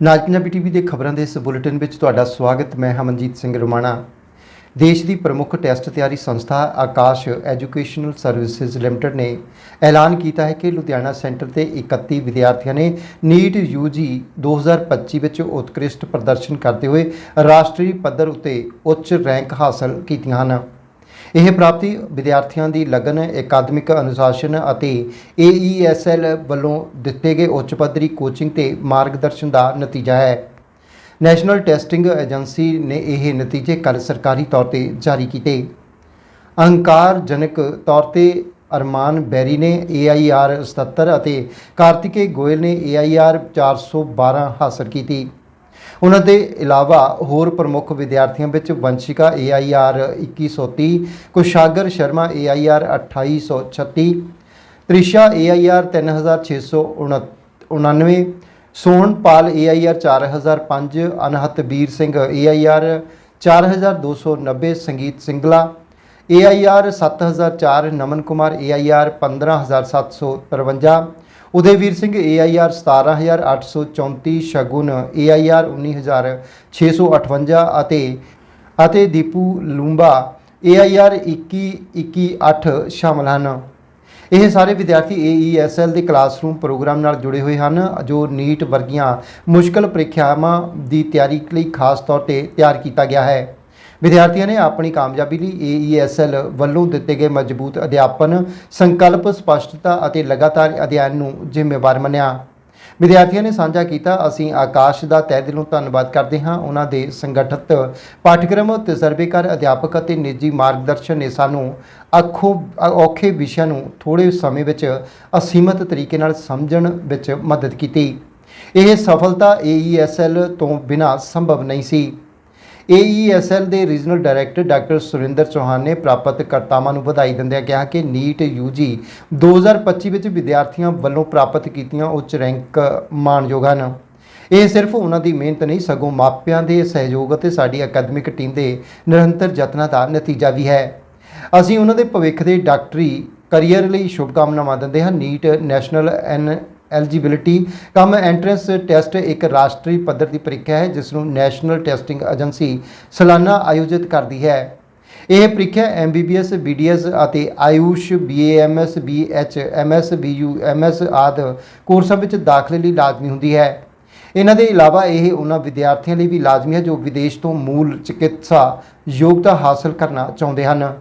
ਨਾਜ Punjabi TV ਦੇ ਖਬਰਾਂ ਦੇ ਇਸ ਬੁਲੇਟਿਨ ਵਿੱਚ ਤੁਹਾਡਾ ਸਵਾਗਤ। ਮੈਂ ਹਮਨਜੀਤ ਸਿੰਘ ਰੋਮਾਣਾ। ਦੇਸ਼ ਦੀ ਪ੍ਰਮੁੱਖ ਟੈਸਟ ਤਿਆਰੀ ਸੰਸਥਾ ਆਕਾਸ਼ ਐਜੂਕੇਸ਼ਨਲ ਸਰਵਿਸਿਜ਼ ਲਿਮਟਿਡ ਨੇ ਐਲਾਨ ਕੀਤਾ ਹੈ ਕਿ ਲੁਧਿਆਣਾ ਸੈਂਟਰ ਦੇ 31 ਵਿਦਿਆਰਥੀਆਂ ਨੇ ਨੀਟ ਯੂਜੀ 2025 ਵਿੱਚ ਉਤਕ੍ਰਿਸ਼ਟ ਪ੍ਰਦਰਸ਼ਨ ਕਰਦੇ ਹੋਏ ਰਾਸ਼ਟਰੀ ਪੱਧਰ ਉੱਤੇ ਉੱਚ ਰੈਂਕ ਹਾਸਲ ਕੀਤੀਆਂ ਹਨ। ਇਹ ਪ੍ਰਾਪਤੀ ਵਿਦਿਆਰਥੀਆਂ ਦੀ ਲਗਨ, ਅਕਾਦਮਿਕ ਅਨੁਸ਼ਾਸਨ ਅਤੇ AESL ਵੱਲੋਂ ਦਿੱਤੇ ਗਏ ਉੱਚ ਪੱਧਰੀ ਕੋਚਿੰਗ ਤੇ ਮਾਰਗਦਰਸ਼ਨ ਦਾ ਨਤੀਜਾ ਹੈ। ਨੈਸ਼ਨਲ ਟੈਸਟਿੰਗ ਏਜੰਸੀ ਨੇ ਇਹ ਨਤੀਜੇ ਕੱਲ੍ਹ ਸਰਕਾਰੀ ਤੌਰ ਤੇ ਜਾਰੀ ਕੀਤੇ। ਅਹੰਕਾਰਜਨਕ ਤੌਰ ਤੇ ਅਰਮਾਨ ਬੈਰੀ ਨੇ AIR 77 ਅਤੇ ਕਾਰਤਿਕੇ ਗੋਇਲ ਨੇ AIR 412 ਹਾਸਲ ਕੀਤੀ। ਉਹਨਾਂ ਦੇ ਇਲਾਵਾ ਹੋਰ ਪ੍ਰਮੁੱਖ ਵਿਦਿਆਰਥੀਆਂ ਵਿੱਚ Vanshika AIR 2130 ਕੁਸ਼ਾਗਰ Sharma AIR 2836 Trisha AIR 3699 ਸੋਨਪਾਲ AIR 4005 ਅਨਹਤ ਵੀਰ ਸਿੰਘ AIR 4290 ਸੰਗੀਤ ਸਿੰਗਲਾ AIR 7004 ਨਮਨ ਕੁਮਾਰ AIR 15753 ਉਦੈਵੀਰ ਸਿੰਘ AIR 17834 ਸ਼ਗੁਨ AIR 19658 ਅਤੇ ਅਤੇ ਦੀਪੂ ਲੂੰਬਾ AIR 21218 ਸ਼ਾਮਲ ਹਨ ਇਹ ਸਾਰੇ ਵਿਦਿਆਰਥੀ AESL ਦੇ ਕਲਾਸਰੂਮ ਪ੍ਰੋਗਰਾਮ ਨਾਲ ਜੁੜੇ ਹੋਏ ਹਨ ਜੋ ਨੀਟ ਵਰਗੀਆਂ ਮੁਸ਼ਕਲ ਪ੍ਰੀਖਿਆਵਾਂ ਦੀ ਤਿਆਰੀ ਲਈ ਖਾਸ ਤੌਰ ਤੇ ਤਿਆਰ ਕੀਤਾ ਗਿਆ ਹੈ ਵਿਦਿਆਰਥੀਆਂ ਨੇ ਆਪਣੀ ਕਾਮਯਾਬੀ ਲਈ AESL ਵੱਲੋਂ ਦਿੱਤੇ ਗਏ ਮਜ਼ਬੂਤ ਅਧਿਆਪਨ, ਸੰਕਲਪ, ਸਪਸ਼ਟਤਾ ਅਤੇ ਲਗਾਤਾਰ ਅਧਿਐਨ ਨੂੰ ਜ਼ਿੰਮੇਵਾਰ ਮੰਨਿਆ। ਵਿਦਿਆਰਥੀਆਂ ਨੇ ਸਾਂਝਾ ਕੀਤਾ, ਅਸੀਂ ਆਕਾਸ਼ ਦਾ ਤਹਿ ਦਿਲੋਂ ਧੰਨਵਾਦ ਕਰਦੇ ਹਾਂ। ਉਹਨਾਂ ਦੇ ਸੰਗਠਿਤ ਪਾਠਕ੍ਰਮ, ਤਜਰਬੇਕਾਰ ਅਧਿਆਪਕ ਅਤੇ ਨਿੱਜੀ ਮਾਰਗਦਰਸ਼ਨ ਨੇ ਸਾਨੂੰ ਅੱਖੋਂ, ਔਖੇ ਵਿਸ਼ਿਆਂ ਨੂੰ ਥੋੜੇ ਸਮੇਂ ਵਿੱਚ ਅਸੀਮਤ ਤਰੀਕੇ ਨਾਲ ਸਮਝਣ ਵਿੱਚ ਮਦਦ ਕੀਤੀ। ਇਹ ਸਫਲਤਾ AESL ਤੋਂ ਬਿਨਾਂ ਸੰਭਵ ਨਹੀਂ ਸੀ। AESL ਦੇ regional director doctor Surinder Chauhan ਨੇ ਪ੍ਰਾਪਤ ਕਰਤਾਵਾਂ ਨੂੰ ਵਧਾਈ ਦਿੰਦਿਆਂ ਕਿਹਾ ਕਿ ਨੀਟ UG 2025 ਵਿੱਚ ਵਿਦਿਆਰਥੀਆਂ ਵੱਲੋਂ ਪ੍ਰਾਪਤ ਕੀਤੀਆਂ ਉੱਚ ਰੈਂਕ ਮਾਣਯੋਗ ਹਨ। ਇਹ ਸਿਰਫ ਉਹਨਾਂ ਦੀ ਮਿਹਨਤ ਨਹੀਂ, ਸਗੋਂ ਮਾਪਿਆਂ ਦੇ ਸਹਿਯੋਗ ਅਤੇ ਸਾਡੀ ਅਕੈਡਮਿਕ ਟੀਮ ਦੇ ਨਿਰੰਤਰ ਯਤਨਾਂ ਦਾ ਨਤੀਜਾ ਵੀ ਹੈ। ਅਸੀਂ ਉਹਨਾਂ ਦੇ ਭਵਿੱਖ ਦੇ ਡਾਕਟਰੀ ਕਰੀਅਰ ਲਈ ਸ਼ੁਭਕਾਮਨਾਵਾਂ ਦਿੰਦੇ ਹਾਂ। ਨੀਟ ਨੈਸ਼ਨਲ ਐਨ ਐਲੀਜੀਬਿਲਿਟੀ। ਕਮ ਐਂਟਰੈਂਸ ਟੈਸਟ ਇੱਕ ਰਾਸ਼ਟਰੀ ਪੱਧਰ ਦੀ ਪ੍ਰੀਖਿਆ ਹੈ, ਜਿਸ ਨੂੰ ਨੈਸ਼ਨਲ ਟੈਸਟਿੰਗ ਏਜੰਸੀ ਸਾਲਾਨਾ ਆਯੋਜਿਤ ਕਰਦੀ ਹੈ। ਇਹ ਪ੍ਰੀਖਿਆ ਐਮਬੀਬੀਐਸ ਬੀਡੀਐਸ ਅਤੇ AYUSH BAMS BHMS BUMS ਆਦਿ ਕੋਰਸਾਂ ਵਿੱਚ ਦਾਖਲੇ ਲਈ ਲਾਜ਼ਮੀ ਹੁੰਦੀ ਹੈ। ਇਹਨਾਂ ਦੇ ਇਲਾਵਾ ਇਹ ਉਹਨਾਂ ਵਿਦਿਆਰਥੀਆਂ ਲਈ ਵੀ ਲਾਜ਼ਮੀ ਹੈ ਜੋ ਵਿਦੇਸ਼ ਤੋਂ ਮੂਲ ਚਿਕਿਤਸਾ ਯੋਗਤਾ ਹਾਸਲ ਕਰਨਾ ਚਾਹੁੰਦੇ ਹਨ।